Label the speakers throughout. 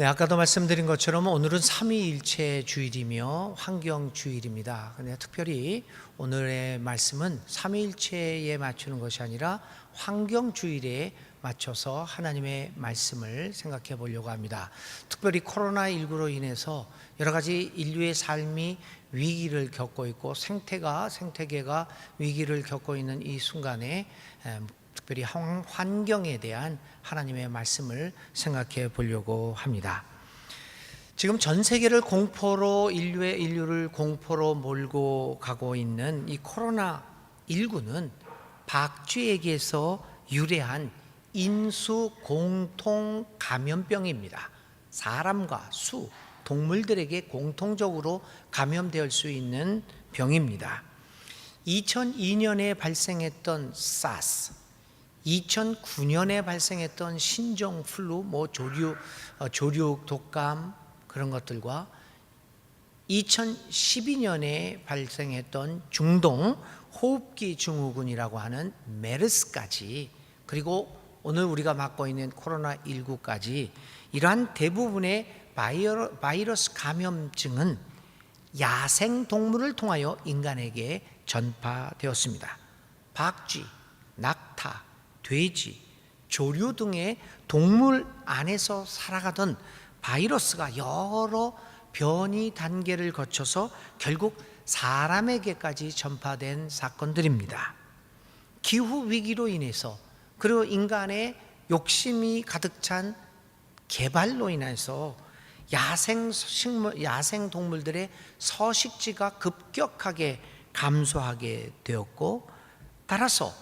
Speaker 1: 네, 아까도 말씀드린 것처럼 오늘은 삼위일체 주일이며 환경 주일입니다. 근데 특별히 오늘의 말씀은 삼위일체에 맞추는 것이 아니라 환경 주일에 맞춰서 하나님의 말씀을 생각해 보려고 합니다. 특별히 코로나 19로 인해서 여러 가지 인류의 삶이 위기를 겪고 있고 생태가 생태계가 위기를 겪고 있는 이 순간에 에, 특별히 환- 환경에 대한 하나님의 말씀을 생각해 보려고 합니다. 지금 전 세계를 공포로 인류의 인류를 공포로 몰고 가고 있는 이 코로나 19는 박쥐에게서 유래한 인수 공통 감염병입니다. 사람과 수, 동물들에게 공통적으로 감염될 수 있는 병입니다. 2002년에 발생했던 사스, 2009년에 발생했던 신종 플루, 뭐 조류, 어, 조류 독감 그런 것들과 2012년에 발생했던 중동 호흡기 증후군이라고 하는 메르스까지 그리고 오늘 우리가 맡고 있는 코로나 19까지 이러한 대부분의 바이러, 바이러스 감염증은 야생 동물을 통하여 인간에게 전파되었습니다. 박쥐, 낙타, 돼지, 조류 등의 동물 안에서 살아가던 바이러스가 여러 변이 단계를 거쳐서 결국 사람에게까지 전파된 사건들입니다. 기후 위기로 인해서 그리고 인간의 욕심이 가득 찬 개발로 인해서 야생 식물 야생 동물들의 서식지가 급격하게 감소하게 되었고 따라서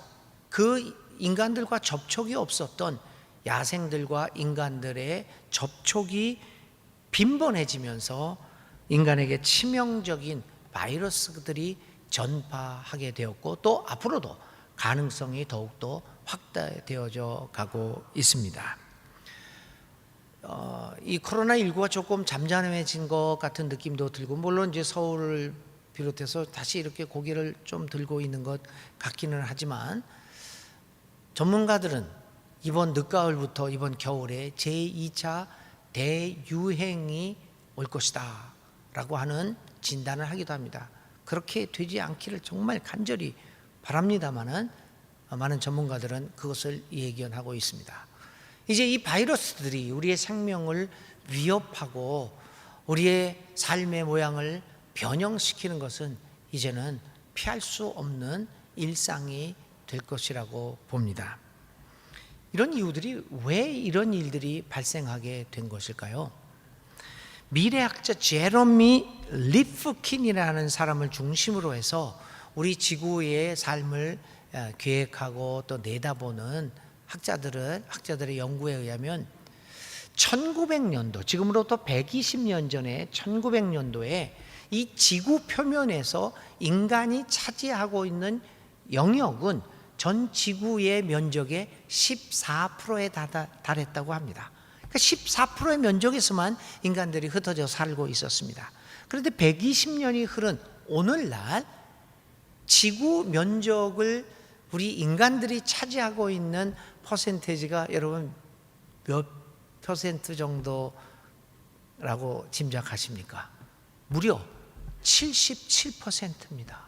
Speaker 1: 그 인간들과 접촉이 없었던 야생들과 인간들의 접촉이 빈번해지면서 인간에게 치명적인 바이러스들이 전파하게 되었고 또 앞으로도 가능성이 더욱더 확대되어져 가고 있습니다. 어, 이 코로나 19가 조금 잠잠해진 것 같은 느낌도 들고 물론 이제 서울을 비롯해서 다시 이렇게 고개를 좀 들고 있는 것 같기는 하지만 전문가들은 이번 늦가을부터 이번 겨울에 제2차 대유행이 올 것이다 라고 하는 진단을 하기도 합니다. 그렇게 되지 않기를 정말 간절히 바랍니다마는 많은 전문가들은 그것을 예견하고 있습니다. 이제 이 바이러스들이 우리의 생명을 위협하고 우리의 삶의 모양을 변형시키는 것은 이제는 피할 수 없는 일상이 될 것이라고 봅니다. 이런 이유들이 왜 이런 일들이 발생하게 된 것일까요? 미래학자 제러미 리프킨이라는 사람을 중심으로 해서 우리 지구의 삶을 어, 계획하고 또 내다보는 학자들은 학자들의 연구에 의하면 1900년도 지금으로부터 120년 전에 1900년도에 이 지구 표면에서 인간이 차지하고 있는 영역은 전 지구의 면적의 14%에 달했다고 합니다. 그러니까 14%의 면적에서만 인간들이 흩어져 살고 있었습니다. 그런데 120년이 흐른 오늘날 지구 면적을 우리 인간들이 차지하고 있는 퍼센테이지가 여러분 몇 퍼센트 정도라고 짐작하십니까? 무려 77%입니다.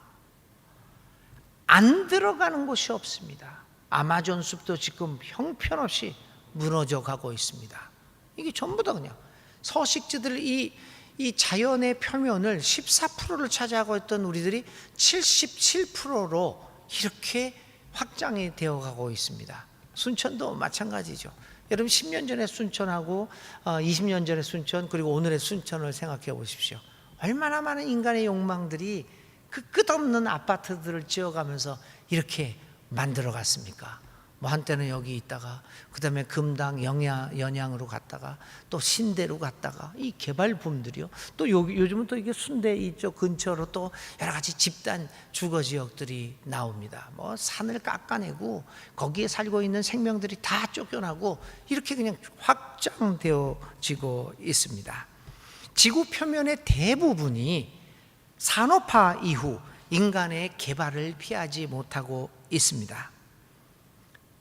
Speaker 1: 안 들어가는 곳이 없습니다. 아마존 숲도 지금 형편없이 무너져 가고 있습니다. 이게 전부 다 그냥 서식지들 이, 이 자연의 표면을 14%를 차지하고 있던 우리들이 77%로 이렇게 확장이 되어 가고 있습니다. 순천도 마찬가지죠. 여러분 10년 전에 순천하고 20년 전에 순천 그리고 오늘의 순천을 생각해 보십시오. 얼마나 많은 인간의 욕망들이 그 끝없는 아파트들을 지어가면서 이렇게 만들어 갔습니까? 뭐 한때는 여기 있다가 그다음에 금당 영양 연양으로 갔다가 또 신대로 갔다가 이 개발붐들이요. 또 여기 요즘은 또 이게 순대 이쪽 근처로 또 여러 가지 집단 주거 지역들이 나옵니다. 뭐 산을 깎아내고 거기에 살고 있는 생명들이 다 쫓겨나고 이렇게 그냥 확장되어지고 있습니다. 지구 표면의 대부분이 산업화 이후 인간의 개발을 피하지 못하고 있습니다.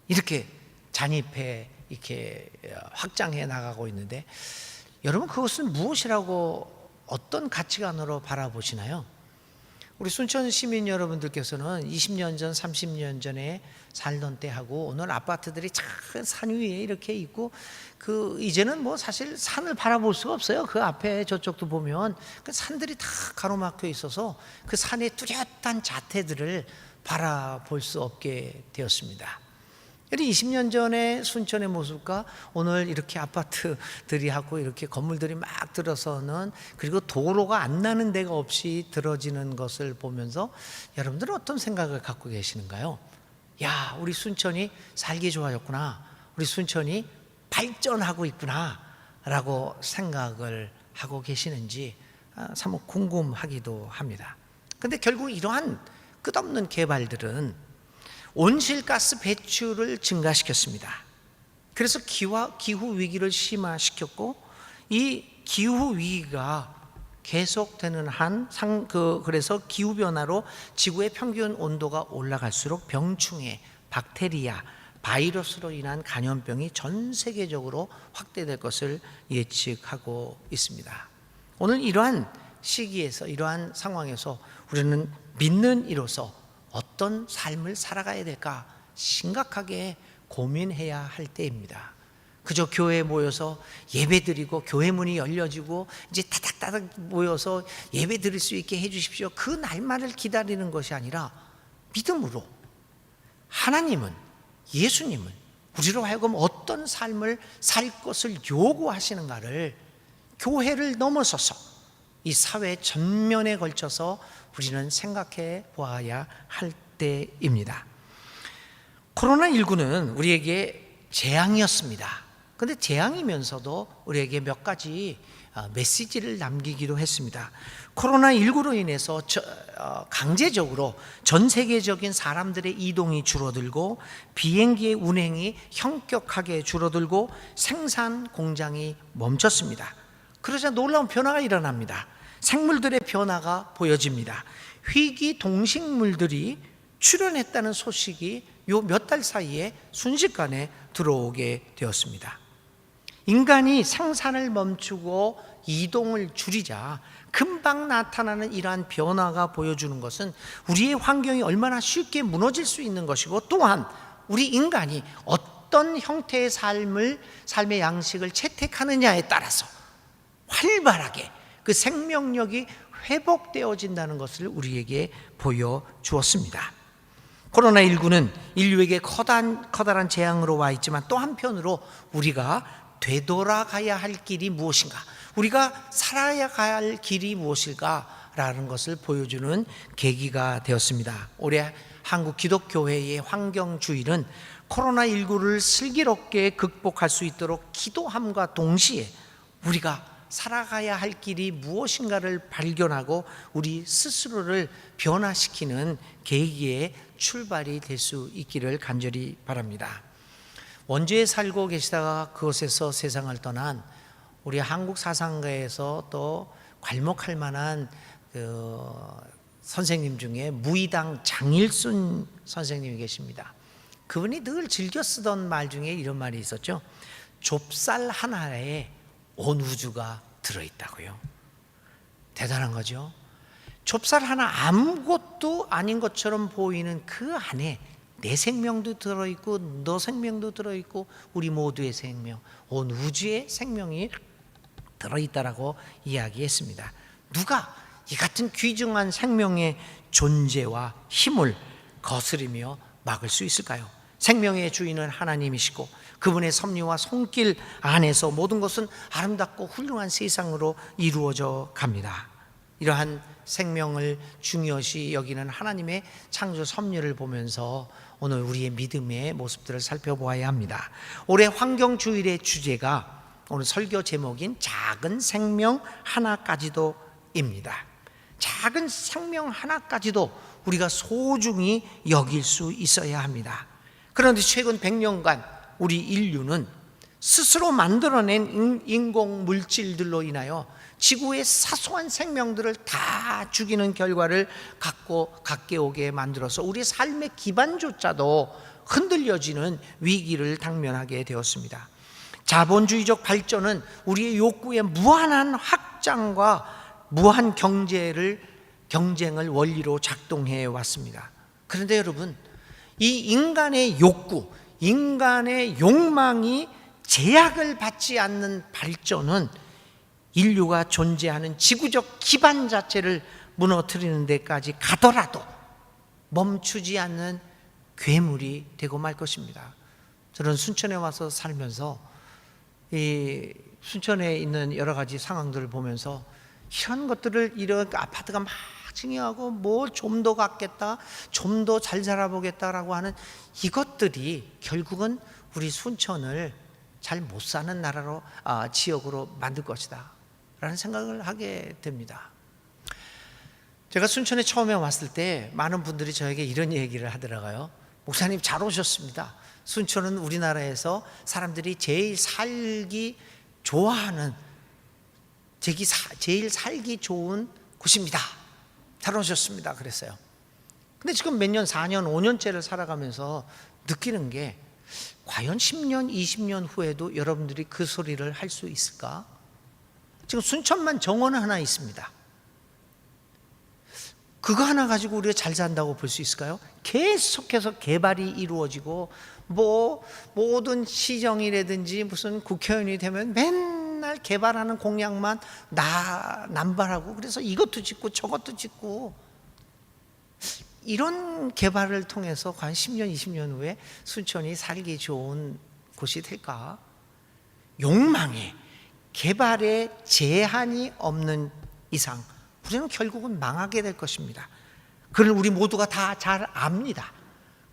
Speaker 1: 이렇게 잔입해 이렇게 확장해 나가고 있는데 여러분 그것은 무엇이라고 어떤 가치관으로 바라보시나요? 우리 순천 시민 여러분들께서는 20년 전, 30년 전에 살던 때하고 오늘 아파트들이 작은 산 위에 이렇게 있고 그 이제는 뭐 사실 산을 바라볼 수가 없어요. 그 앞에 저쪽도 보면 그 산들이 다 가로막혀 있어서 그 산의 뚜렷한 자태들을 바라볼 수 없게 되었습니다. 20년 전에 순천의 모습과 오늘 이렇게 아파트들이 하고 이렇게 건물들이 막 들어서는 그리고 도로가 안 나는 데가 없이 들어지는 것을 보면서 여러분들은 어떤 생각을 갖고 계시는가요? 야, 우리 순천이 살기 좋아졌구나. 우리 순천이 발전하고 있구나. 라고 생각을 하고 계시는지 아, 참 궁금하기도 합니다. 근데 결국 이러한 끝없는 개발들은 온실가스 배출을 증가시켰습니다. 그래서 기와, 기후 위기를 심화시켰고 이 기후 위기가 계속되는 한 상, 그, 그래서 기후 변화로 지구의 평균 온도가 올라갈수록 병충해, 박테리아, 바이러스로 인한 감염병이 전 세계적으로 확대될 것을 예측하고 있습니다. 오늘 이러한 시기에서 이러한 상황에서 우리는 믿는 이로서 어떤 삶을 살아가야 될까 심각하게 고민해야 할 때입니다. 그저 교회에 모여서 예배 드리고 교회 문이 열려지고 이제 타닥타닥 모여서 예배 드릴 수 있게 해 주십시오. 그 날만을 기다리는 것이 아니라 믿음으로 하나님은 예수님은 우리로 하여금 어떤 삶을 살 것을 요구하시는가를 교회를 넘어서서 이 사회 전면에 걸쳐서 우리는 생각해 보아야 할 때입니다. 코로나19는 우리에게 재앙이었습니다. 근데 재앙이면서도 우리에게 몇 가지 어, 메시지를 남기기도 했습니다. 코로나19로 인해서 어, 강제적으로 전 세계적인 사람들의 이동이 줄어들고 비행기의 운행이 현격하게 줄어들고 생산 공장이 멈췄습니다. 그러자 놀라운 변화가 일어납니다. 생물들의 변화가 보여집니다. 희귀 동식물들이 출현했다는 소식이 요 몇 달 사이에 순식간에 들어오게 되었습니다. 인간이 생산을 멈추고 이동을 줄이자 금방 나타나는 이러한 변화가 보여주는 것은 우리의 환경이 얼마나 쉽게 무너질 수 있는 것이고 또한 우리 인간이 어떤 형태의 삶을 삶의 양식을 채택하느냐에 따라서 활발하게 그 생명력이 회복되어진다는 것을 우리에게 보여 주었습니다. 코로나19는 인류에게 커다란, 커다란 재앙으로 와 있지만 또 한편으로 우리가 되돌아가야 할 길이 무엇인가, 우리가 살아야 할 길이 무엇일까, 라는 것을 보여주는 계기가 되었습니다. 올해 한국 기독교회의 환경주일은 코로나19를 슬기롭게 극복할 수 있도록 기도함과 동시에 우리가 살아가야 할 길이 무엇인가를 발견하고 우리 스스로를 변화시키는 계기의 출발이 될 수 있기를 간절히 바랍니다. 원주에 살고 계시다가 그곳에서 세상을 떠난 우리 한국 사상가에서 또 괄목할 만한 그 선생님 중에 무의당 장일순 선생님이 계십니다. 그분이 늘 즐겨 쓰던 말 중에 이런 말이 있었죠. 좁쌀 하나에 온 우주가 들어있다고요. 대단한 거죠. 좁쌀 하나 아무것도 아닌 것처럼 보이는 그 안에 내 생명도 들어있고 너 생명도 들어있고 우리 모두의 생명, 온 우주의 생명이 들어있다라고 이야기했습니다. 누가 이 같은 귀중한 생명의 존재와 힘을 거스르며 막을 수 있을까요? 생명의 주인은 하나님이시고 그분의 섭리와 손길 안에서 모든 것은 아름답고 훌륭한 세상으로 이루어져 갑니다. 이러한 생명을 중요시 여기는 하나님의 창조 섭리를 보면서 오늘 우리의 믿음의 모습들을 살펴보아야 합니다. 올해 환경주일의 주제가 오늘 설교 제목인 작은 생명 하나까지도입니다. 작은 생명 하나까지도 우리가 소중히 여길 수 있어야 합니다. 그런데 최근 100년간 우리 인류는 스스로 만들어낸 인공 물질들로 인하여 지구의 사소한 생명들을 다 죽이는 결과를 갖고 갖게 오게 만들어서 우리 삶의 기반조차도 흔들려지는 위기를 당면하게 되었습니다. 자본주의적 발전은 우리의 욕구의 무한한 확장과 무한 경제를 경쟁을 원리로 작동해 왔습니다. 그런데 여러분, 이 인간의 욕구, 인간의 욕망이 제약을 받지 않는 발전은 인류가 존재하는 지구적 기반 자체를 무너뜨리는 데까지 가더라도 멈추지 않는 괴물이 되고 말 것입니다. 저는 순천에 와서 살면서 이 순천에 있는 여러 가지 상황들을 보면서 이런 것들을 이런 아파트가 막 증여하고 뭐 좀 더 갖겠다, 좀 더 잘 살아보겠다라고 하는 이것들이 결국은 우리 순천을 잘 못 사는 나라로 아, 지역으로 만들 것이다라는 생각을 하게 됩니다. 제가 순천에 처음에 왔을 때 많은 분들이 저에게 이런 얘기를 하더라고요. 목사님 잘 오셨습니다. 순천은 우리나라에서 사람들이 제일 살기 좋아하는 제일 살기 좋은 곳입니다. 잘 오셨습니다. 그랬어요. 근데 지금 몇 년, 4년, 5년째를 살아가면서 느끼는 게 과연 10년, 20년 후에도 여러분들이 그 소리를 할 수 있을까? 지금 순천만 정원 하나 있습니다. 그거 하나 가지고 우리가 잘 산다고 볼 수 있을까요? 계속해서 개발이 이루어지고 뭐 모든 시정이라든지 무슨 국회의원이 되면 맨 날 개발하는 공약만 나 남발하고 그래서 이것도 짓고 저것도 짓고 이런 개발을 통해서 과연 10년, 20년 후에 순천이 살기 좋은 곳이 될까? 욕망에 개발에 제한이 없는 이상 우리는 결국은 망하게 될 것입니다. 그걸 우리 모두가 다 잘 압니다.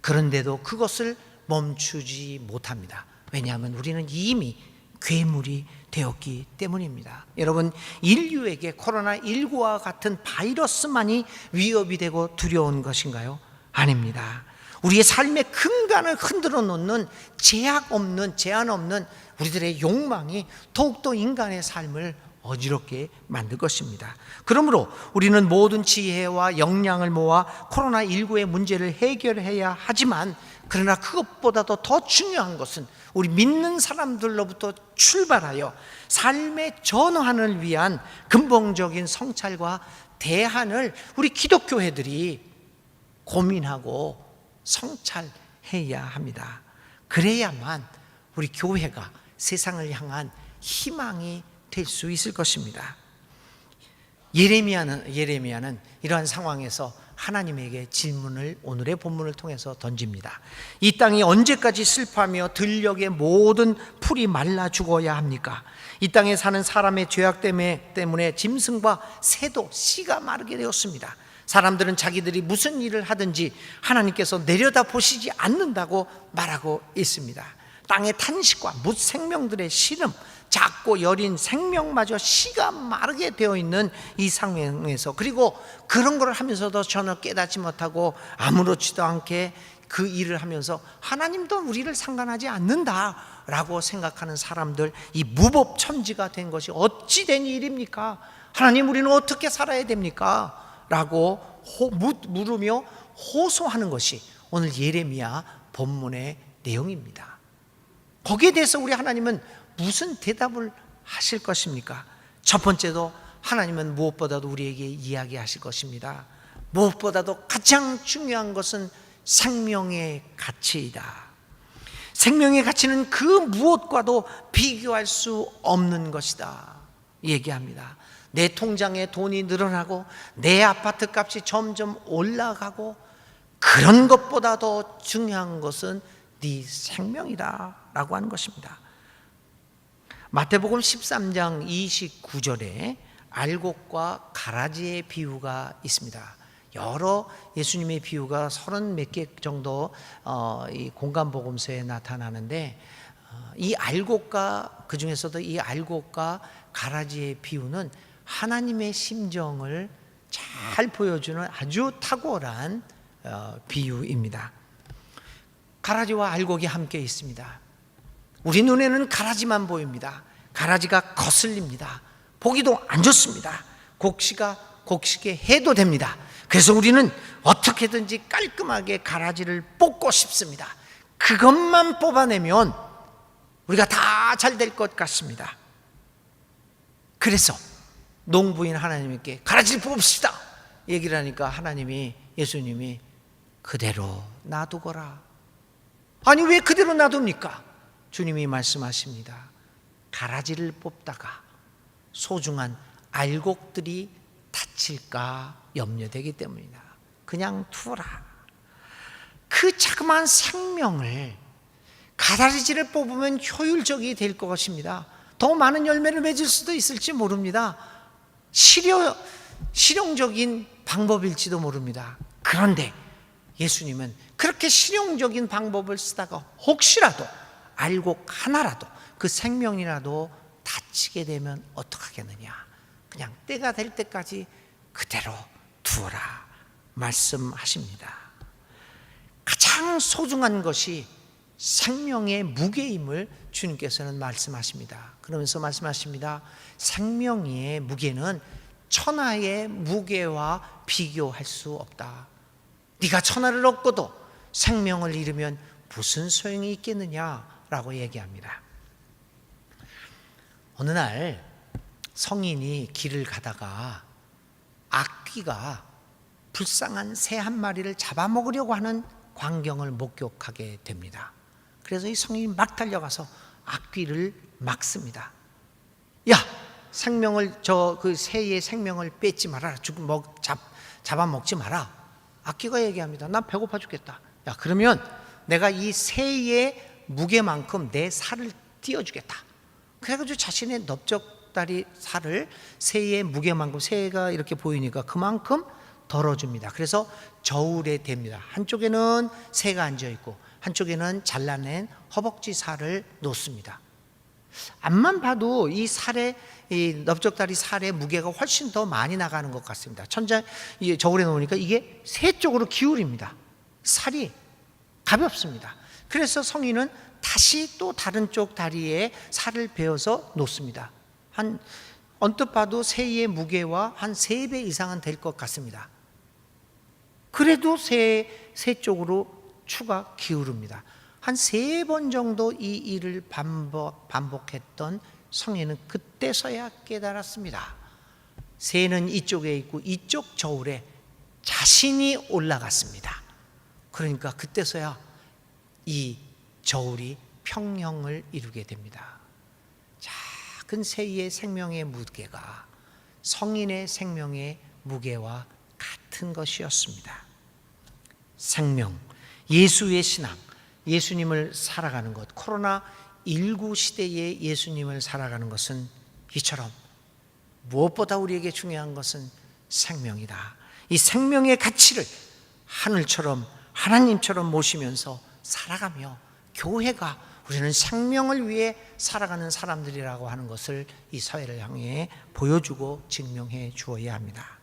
Speaker 1: 그런데도 그것을 멈추지 못합니다. 왜냐하면 우리는 이미 괴물이 되었기 때문입니다. 여러분, 인류에게 코로나19와 같은 바이러스만이 위협이 되고 두려운 것인가요? 아닙니다. 우리의 삶의 근간을 흔들어 놓는 제약 없는, 제한 없는 우리들의 욕망이 더욱더 인간의 삶을 어지럽게 만들 것입니다. 그러므로 우리는 모든 지혜와 역량을 모아 코로나19의 문제를 해결해야 하지만 그러나 그것보다도 더 중요한 것은 우리 믿는 사람들로부터 출발하여 삶의 전환을 위한 근본적인 성찰과 대안을 우리 기독교회들이 고민하고 성찰해야 합니다. 그래야만 우리 교회가 세상을 향한 희망이 될 수 있을 것입니다. 예레미야는 예레미야는 이러한 상황에서 하나님에게 질문을 오늘의 본문을 통해서 던집니다. 이 땅이 언제까지 슬퍼하며 들녘의 모든 풀이 말라 죽어야 합니까? 이 땅에 사는 사람의 죄악 때문에, 때문에 짐승과 새도 씨가 마르게 되었습니다. 사람들은 자기들이 무슨 일을 하든지 하나님께서 내려다 보시지 않는다고 말하고 있습니다. 땅의 탄식과 못 생명들의 시름, 작고 여린 생명마저 씨가 마르게 되어 있는 이 상황에서 그리고 그런 걸 하면서도 전혀 깨닫지 못하고 아무렇지도 않게 그 일을 하면서 하나님도 우리를 상관하지 않는다라고 생각하는 사람들 이 무법천지가 된 것이 어찌 된 일입니까? 하나님 우리는 어떻게 살아야 됩니까? 라고 호, 묻, 물으며 호소하는 것이 오늘 예레미야 본문의 내용입니다. 거기에 대해서 우리 하나님은 무슨 대답을 하실 것입니까? 첫 번째도 하나님은 무엇보다도 우리에게 이야기하실 것입니다. 무엇보다도 가장 중요한 것은 생명의 가치이다. 생명의 가치는 그 무엇과도 비교할 수 없는 것이다. 얘기합니다. 내 통장에 돈이 늘어나고 내 아파트 값이 점점 올라가고 그런 것보다 더 중요한 것은 네 생명이다라고 하는 것입니다. 마태복음 13장 29절에 알곡과 가라지의 비유가 있습니다. 여러 예수님의 비유가 서른 몇 개 정도 어, 이 공간 복음서에 나타나는데 어, 이 알곡과 그 중에서도 이 알곡과 가라지의 비유는 하나님의 심정을 잘 보여주는 아주 탁월한 어, 비유입니다. 가라지와 알곡이 함께 있습니다. 우리 눈에는 가라지만 보입니다. 가라지가 거슬립니다. 보기도 안 좋습니다. 곡식가 곡식에 해도 됩니다. 그래서 우리는 어떻게든지 깔끔하게 가라지를 뽑고 싶습니다. 그것만 뽑아내면 우리가 다 잘 될 것 같습니다. 그래서 농부인 하나님께 가라지를 뽑읍시다. 얘기를 하니까 하나님이 예수님이 그대로 놔두거라. 아니 왜 그대로 놔둡니까? 주님이 말씀하십니다. 가라지를 뽑다가 소중한 알곡들이 다칠까 염려되기 때문이다. 그냥 두어라. 그 자그마한 생명을 가라지를 뽑으면 효율적이 될 것입니다. 더 많은 열매를 맺을 수도 있을지 모릅니다. 실효, 실용적인 방법일지도 모릅니다. 그런데 예수님은 그렇게 실용적인 방법을 쓰다가 혹시라도 알곡 하나라도 그 생명이라도 다치게 되면 어떡하겠느냐. 그냥 때가 될 때까지 그대로 두어라 말씀하십니다. 가장 소중한 것이 생명의 무게임을 주님께서는 말씀하십니다. 그러면서 말씀하십니다. 생명의 무게는 천하의 무게와 비교할 수 없다. 네가 천하를 얻고도 생명을 잃으면 무슨 소용이 있겠느냐 라고 얘기합니다. 어느 날 성인이 길을 가다가 악귀가 불쌍한 새 한 마리를 잡아먹으려고 하는 광경을 목격하게 됩니다. 그래서 이 성인이 막 달려가서 악귀를 막습니다. 야, 생명을 저 그 새의 생명을 뺏지 마라. 죽음 먹 잡, 잡아먹지 마라. 악귀가 얘기합니다. 난 배고파 죽겠다. 야, 그러면 내가 이 새의 무게만큼 내 살을 띄워주겠다. 그래가지고 자신의 넓적다리 살을 새의 무게만큼 새가 이렇게 보이니까 그만큼 덜어줍니다. 그래서 저울에 댑니다. 한쪽에는 새가 앉아 있고 한쪽에는 잘라낸 허벅지 살을 놓습니다. 앞만 봐도 이 살의 이 넓적다리 살의 무게가 훨씬 더 많이 나가는 것 같습니다. 천장 이 저울에 놓으니까 이게 새 쪽으로 기울입니다. 살이 가볍습니다. 그래서 성인은 다시 또 다른 쪽 다리에 살을 베어서 놓습니다. 한 언뜻 봐도 새의 무게와 한 세 배 이상은 될 것 같습니다. 그래도 새, 새 쪽으로 추가 기울입니다. 한 세 번 정도 이 일을 반복, 반복했던 성인은 그때서야 깨달았습니다. 새는 이쪽에 있고 이쪽 저울에 자신이 올라갔습니다. 그러니까 그때서야 이 저울이 평형을 이루게 됩니다. 작은 새의 생명의 무게가 성인의 생명의 무게와 같은 것이었습니다. 생명, 예수의 신앙, 예수님을 살아가는 것, 코로나 19 시대에 예수님을 살아가는 것은 이처럼 무엇보다 우리에게 중요한 것은 생명이다. 이 생명의 가치를 하늘처럼 하나님처럼 모시면서 살아가며 교회가 우리는 생명을 위해 살아가는 사람들이라고 하는 것을 이 사회를 향해 보여주고 증명해 주어야 합니다.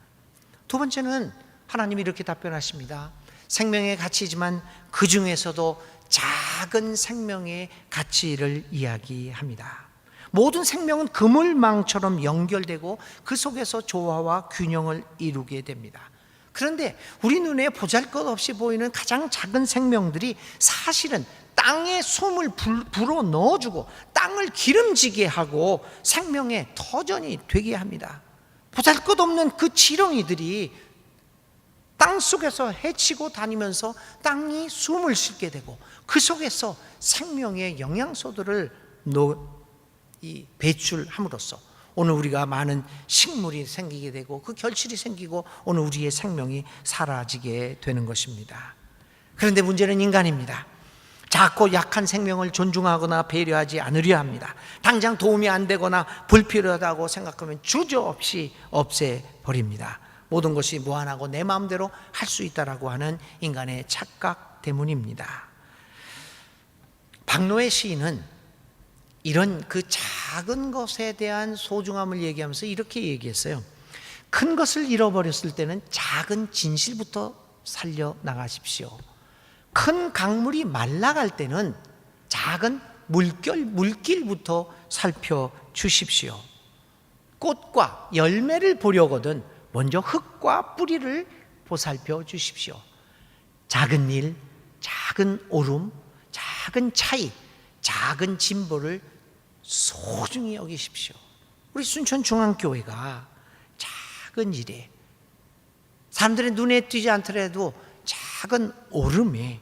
Speaker 1: 두 번째는 하나님이 이렇게 답변하십니다. 생명의 가치지만 그 중에서도 작은 생명의 가치를 이야기합니다. 모든 생명은 그물망처럼 연결되고 그 속에서 조화와 균형을 이루게 됩니다. 그런데 우리 눈에 보잘 것 없이 보이는 가장 작은 생명들이 사실은 땅에 숨을 불어 넣어주고 땅을 기름지게 하고 생명의 터전이 되게 합니다. 보잘 것 없는 그 지렁이들이 땅 속에서 헤치고 다니면서 땅이 숨을 쉬게 되고 그 속에서 생명의 영양소들을 배출함으로써 오늘 우리가 많은 식물이 생기게 되고 그 결실이 생기고 오늘 우리의 생명이 사라지게 되는 것입니다. 그런데 문제는 인간입니다. 작고 약한 생명을 존중하거나 배려하지 않으려 합니다. 당장 도움이 안 되거나 불필요하다고 생각하면 주저없이 없애버립니다. 모든 것이 무한하고 내 마음대로 할 수 있다라고 하는 인간의 착각 때문입니다. 박노의 시인은 이런 그 작은 것에 대한 소중함을 얘기하면서 이렇게 얘기했어요. 큰 것을 잃어버렸을 때는 작은 진실부터 살려 나가십시오. 큰 강물이 말라갈 때는 작은 물결, 물길부터 살펴 주십시오. 꽃과 열매를 보려거든 먼저 흙과 뿌리를 보살펴 주십시오. 작은 일, 작은 오름, 작은 차이, 작은 진보를 소중히 여기십시오. 우리 순천중앙교회가 작은 일에 사람들의 눈에 띄지 않더라도 작은 오름에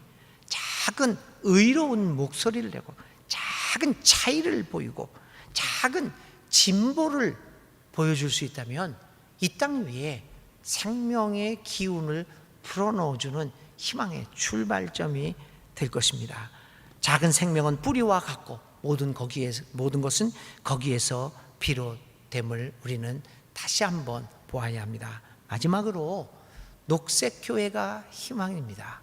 Speaker 1: 작은 의로운 목소리를 내고 작은 차이를 보이고 작은 진보를 보여줄 수 있다면 이 땅 위에 생명의 기운을 불어넣어주는 희망의 출발점이 될 것입니다. 작은 생명은 뿌리와 같고 모든 거기에 모든 것은 거기에서 비롯됨을 우리는 다시 한번 보아야 합니다. 마지막으로 녹색 교회가 희망입니다.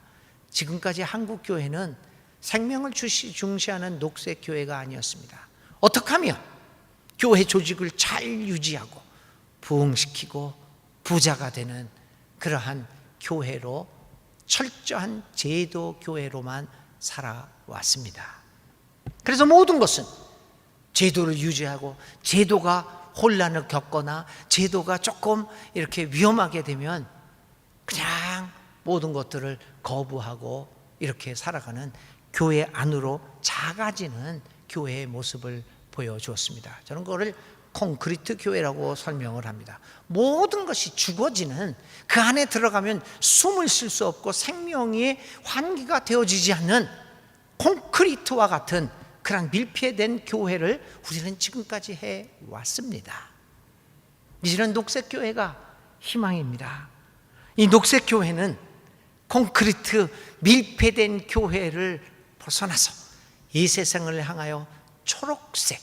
Speaker 1: 지금까지 한국 교회는 생명을 주시, 중시하는 녹색 교회가 아니었습니다. 어떻게 하면 교회 조직을 잘 유지하고 부흥시키고 부자가 되는 그러한 교회로 철저한 제도 교회로만 살아왔습니다. 그래서 모든 것은 제도를 유지하고 제도가 혼란을 겪거나 제도가 조금 이렇게 위험하게 되면 그냥 모든 것들을 거부하고 이렇게 살아가는 교회 안으로 작아지는 교회의 모습을 보여주었습니다. 저는 그거를 콘크리트 교회라고 설명을 합니다. 모든 것이 죽어지는 그 안에 들어가면 숨을 쉴 수 없고 생명이 환기가 되어지지 않는 콘크리트와 같은 그런 밀폐된 교회를 우리는 지금까지 해 왔습니다. 이제는 녹색 교회가 희망입니다. 이 녹색 교회는 콘크리트 밀폐된 교회를 벗어나서 이 세상을 향하여 초록색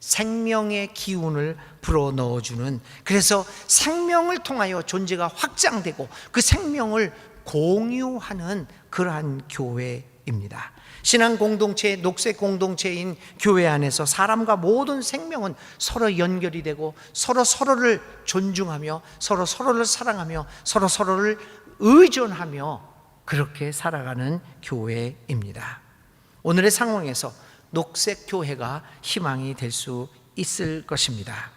Speaker 1: 생명의 기운을 불어 넣어 주는 그래서 생명을 통하여 존재가 확장되고 그 생명을 공유하는 그러한 교회입니다. 신앙 공동체, 녹색 공동체인 교회 안에서 사람과 모든 생명은 서로 연결이 되고 서로 서로를 존중하며 서로 서로를 사랑하며 서로 서로를 의존하며 그렇게 살아가는 교회입니다. 오늘의 상황에서 녹색 교회가 희망이 될 수 있을 것입니다.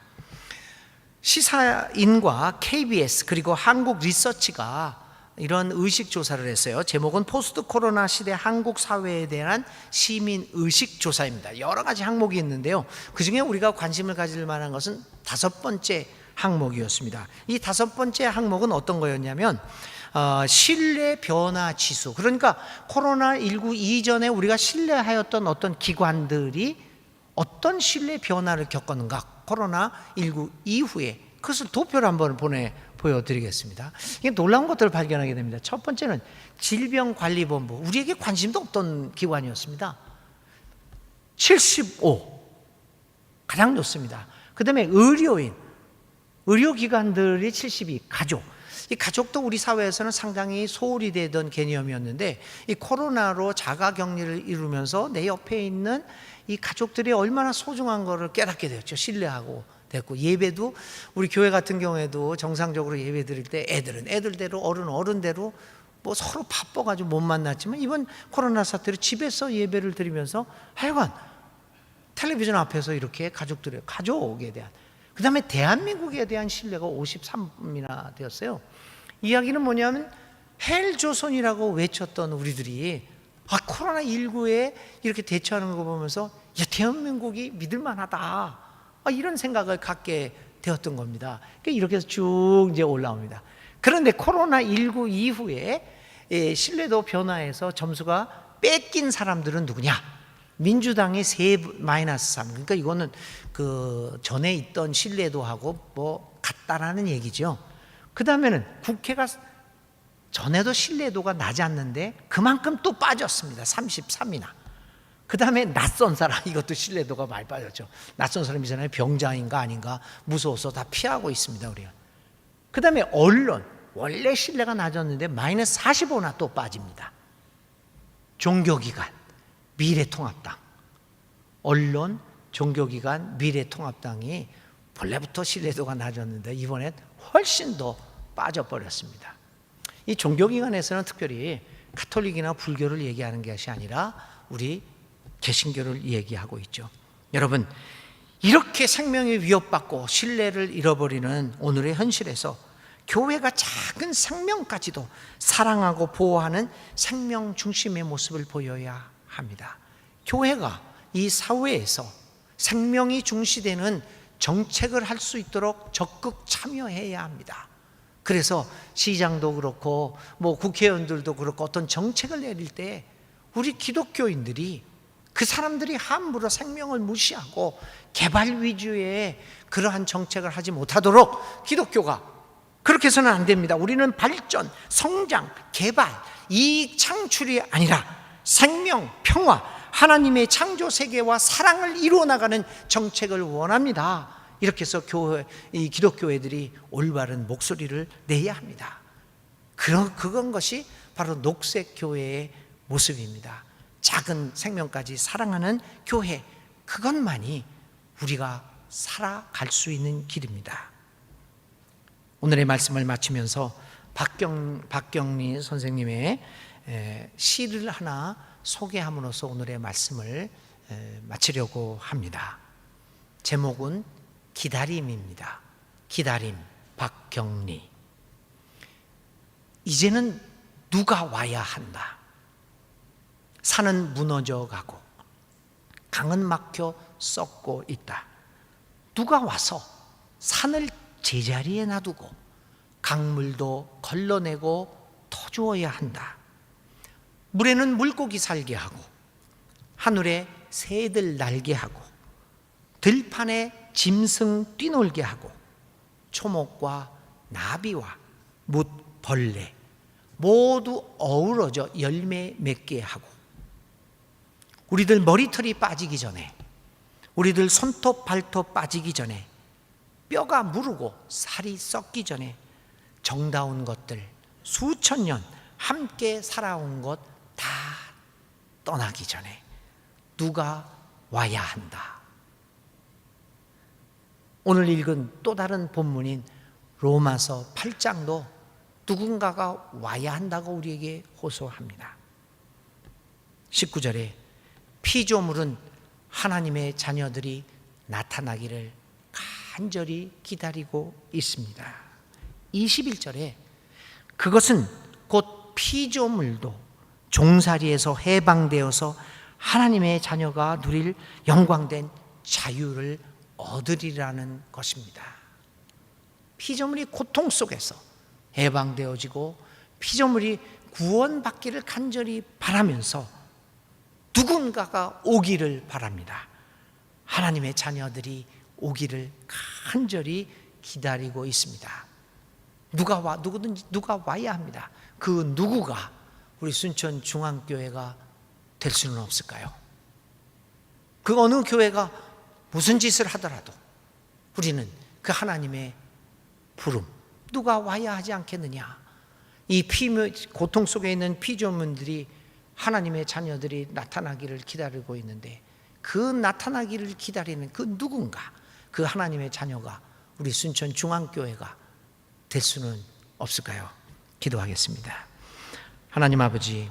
Speaker 1: 시사인과 KBS 그리고 한국 리서치가 이런 의식 조사를 했어요. 제목은 포스트 코로나 시대 한국 사회에 대한 시민 의식 조사입니다. 여러 가지 항목이 있는데요. 그 중에 우리가 관심을 가질 만한 것은 다섯 번째 항목이었습니다. 이 다섯 번째 항목은 어떤 거였냐면 어, 신뢰 변화 지수. 그러니까 코로나 19 이전에 우리가 신뢰하였던 어떤 기관들이 어떤 신뢰 변화를 겪었는가? 코로나 19 이후에 그것을 도표를 한번 보내 보여드리겠습니다. 이게 놀라운 것들을 발견하게 됩니다. 첫 번째는 질병관리본부. 우리에게 관심도 없던 기관이었습니다. 75. 가장 좋습니다. 그 다음에 의료인. 의료기관들이 72. 가족. 이 가족도 우리 사회에서는 상당히 소홀히 되던 개념이었는데 이 코로나로 자가 격리를 이루면서 내 옆에 있는 이 가족들이 얼마나 소중한 것을 깨닫게 되었죠. 신뢰하고 됐고 예배도 우리 교회 같은 경우에도 정상적으로 예배 드릴 때 애들은 애들대로 어른 어른대로 뭐 서로 바빠가지고 못 만났지만 이번 코로나 사태로 집에서 예배를 드리면서 하여간 텔레비전 앞에서 이렇게 가족들의 가족에 대한 그 다음에 대한민국에 대한 신뢰가 53이나 되었어요. 이야기는 뭐냐면 헬조선이라고 외쳤던 우리들이 아, 코로나19에 이렇게 대처하는 거 보면서 야, 대한민국이 믿을만하다. 아, 이런 생각을 갖게 되었던 겁니다. 그러니까 이렇게 해서 쭉 이제 올라옵니다. 그런데 코로나19 이후에 예, 신뢰도 변화해서 점수가 뺏긴 사람들은 누구냐? 민주당이 세 마이너스 3. 그러니까 이거는 그 전에 있던 신뢰도하고 뭐 같다라는 얘기죠. 그 다음에는 국회가 전에도 신뢰도가 나지 않는데 그만큼 또 빠졌습니다. 33이나. 그 다음에 낯선 사람, 이것도 신뢰도가 많이 빠졌죠. 낯선 사람이잖아요. 병자인가 아닌가 무서워서 다 피하고 있습니다. 우리가. 그 다음에 언론, 원래 신뢰가 낮았는데 마이너스 45나 또 빠집니다. 종교기관, 미래통합당, 언론, 종교기관, 미래통합당이 본래부터 신뢰도가 낮았는데 이번엔 훨씬 더 빠져버렸습니다. 이 종교기관에서는 특별히 카톨릭이나 불교를 얘기하는 것이 아니라 우리 개신교를 얘기하고 있죠. 여러분, 이렇게 생명이 위협받고 신뢰를 잃어버리는 오늘의 현실에서 교회가 작은 생명까지도 사랑하고 보호하는 생명 중심의 모습을 보여야 합니다. 교회가 이 사회에서 생명이 중시되는 정책을 할 수 있도록 적극 참여해야 합니다. 그래서 시장도 그렇고 뭐 국회의원들도 그렇고 어떤 정책을 내릴 때 우리 기독교인들이 그 사람들이 함부로 생명을 무시하고 개발 위주의 그러한 정책을 하지 못하도록 기독교가 그렇게 해서는 안 됩니다. 우리는 발전, 성장, 개발, 이익 창출이 아니라 생명, 평화, 하나님의 창조 세계와 사랑을 이루어 나가는 정책을 원합니다. 이렇게 해서 교회, 이 기독교회들이 올바른 목소리를 내야 합니다. 그런 그건 것이 바로 녹색 교회의 모습입니다. 작은 생명까지 사랑하는 교회 그것만이 우리가 살아갈 수 있는 길입니다. 오늘의 말씀을 마치면서 박경 박경리 선생님의 에, 시를 하나 소개함으로써 오늘의 말씀을 에, 마치려고 합니다. 제목은 기다림입니다. 기다림 박경리. 이제는 누가 와야 한다. 산은 무너져 가고 강은 막혀 썩고 있다. 누가 와서 산을 제자리에 놔두고 강물도 걸러내고 터주어야 한다. 물에는 물고기 살게 하고 하늘에 새들 날게 하고 들판에 짐승 뛰놀게 하고 초목과 나비와 못 벌레 모두 어우러져 열매 맺게 하고 우리들 머리털이 빠지기 전에 우리들 손톱 발톱 빠지기 전에 뼈가 무르고 살이 썩기 전에 정다운 것들 수천 년 함께 살아온 것 다 떠나기 전에 누가 와야 한다. 오늘 읽은 또 다른 본문인 로마서 8장도 누군가가 와야 한다고 우리에게 호소합니다. 19절에 피조물은 하나님의 자녀들이 나타나기를 간절히 기다리고 있습니다. 21절에 그것은 곧 피조물도 종살이에서 해방되어서 하나님의 자녀가 누릴 영광된 자유를 얻으리라는 것입니다. 피조물이 고통 속에서 해방되어지고 피조물이 구원받기를 간절히 바라면서 누군가가 오기를 바랍니다. 하나님의 자녀들이 오기를 간절히 기다리고 있습니다. 누가 와 누구든지 누가 와야 합니다. 그 누구가 우리 순천 중앙교회가 될 수는 없을까요? 그 어느 교회가 무슨 짓을 하더라도 우리는 그 하나님의 부름 누가 와야 하지 않겠느냐? 이 피, 고통 속에 있는 피조물들이 하나님의 자녀들이 나타나기를 기다리고 있는데 그 나타나기를 기다리는 그 누군가 그 하나님의 자녀가 우리 순천 중앙교회가 될 수는 없을까요? 기도하겠습니다. 하나님 아버지